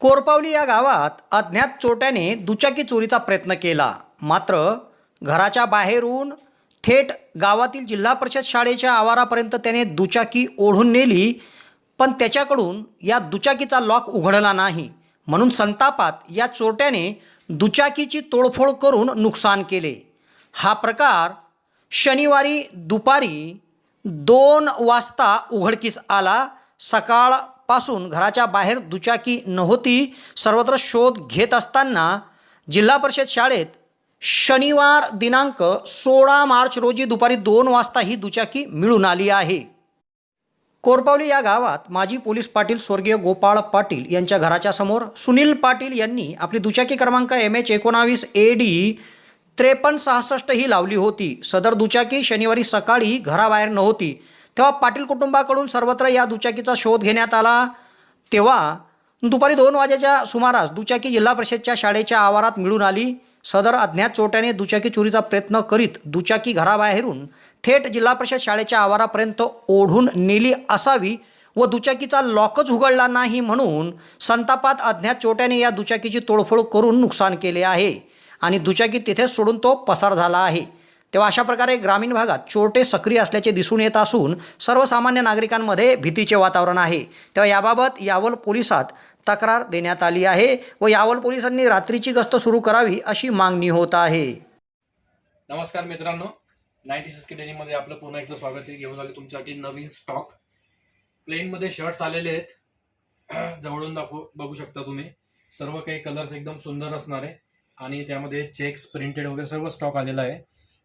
कोरपावली या गावात अज्ञात चोरट्याने दुचाकी चोरीचा प्रयत्न केला. मात्र घराच्या बाहेरून थेट गावातील जिल्हा परिषद शाळेच्या आवारापर्यंत त्याने दुचाकी ओढून नेली पण त्याच्याकडून या दुचाकीचा लॉक उघडला नाही. म्हणून संतापात या चोरट्याने दुचाकीची तोडफोड करून नुकसान केले. हा प्रकार शनिवारी दुपारी दोन वाजता उघडकीस आला. सकाळ पासून घराच्या बाहेर दुचाकी नव्हती सर्वत्र शोध घेत असताना जिल्हा परिषद शाळेत शनिवार दिनांक सोळा मार्च रोजी दुपारी दोन वाजता ही दुचाकी मिळून आली आहे. कोरपावली या गावात माजी पोलीस पाटील स्वर्गीय गोपाळ पाटील यांच्या घराच्या समोर सुनील पाटील यांनी आपली दुचाकी क्रमांक एम एच एकोणावीस ए डी त्रेपन्न सहासष्ट ही लावली होती. सदर दुचाकी शनिवारी सकाळी घराबाहेर नव्हती. तेव्हा पाटील कुटुंबाकडून सर्वत्र या दुचाकीचा शोध घेण्यात आला. तेव्हा दुपारी दोन वाजेच्या सुमारास दुचाकी जिल्हा परिषदच्या शाळेच्या आवारात मिळून आली. सदर अज्ञात चोट्याने दुचाकी चोरीचा प्रयत्न करीत दुचाकी घराबाहेरून थेट जिल्हा परिषद शाळेच्या आवारापर्यंत ओढून नेली असावी व दुचाकीचा लॉकच उघडला नाही म्हणून संतापात अज्ञात चोट्याने या दुचाकीची तोडफोड करून नुकसान केले आहे आणि दुचाकी तिथेच सोडून तो पसार झाला आहे. तेव्हा अशा प्रकारे ग्रामीण भागात चोरटे सक्रिय असल्याचे दिसून येत असून सर्वसामान्य नागरिकांमध्ये भीतीचे वातावरण आहे. तेव्हा याबाबत यावल पोलिसात तक्रार देण्यात आली आहे व यावल पोलिसांनी रात्रीची गस्त सुरू करावी अशी मागणी होत आहे. नमस्कार मित्रांनो. नाईन्टी सिक्स डेनीमध्ये आपलं पुन्हा एकदा स्वागत आहे. घेऊन आले तुमच्यासाठी नवीन स्टॉक. प्लेनमध्ये शर्ट्स आलेले आहेत. जवळून दाखवू बघू शकता तुम्ही. सर्व काही कलर्स एकदम सुंदर असणार आहे. आणि त्यामध्ये चेक्स प्रिंटेड वगैरे सर्व स्टॉक आलेला आहे.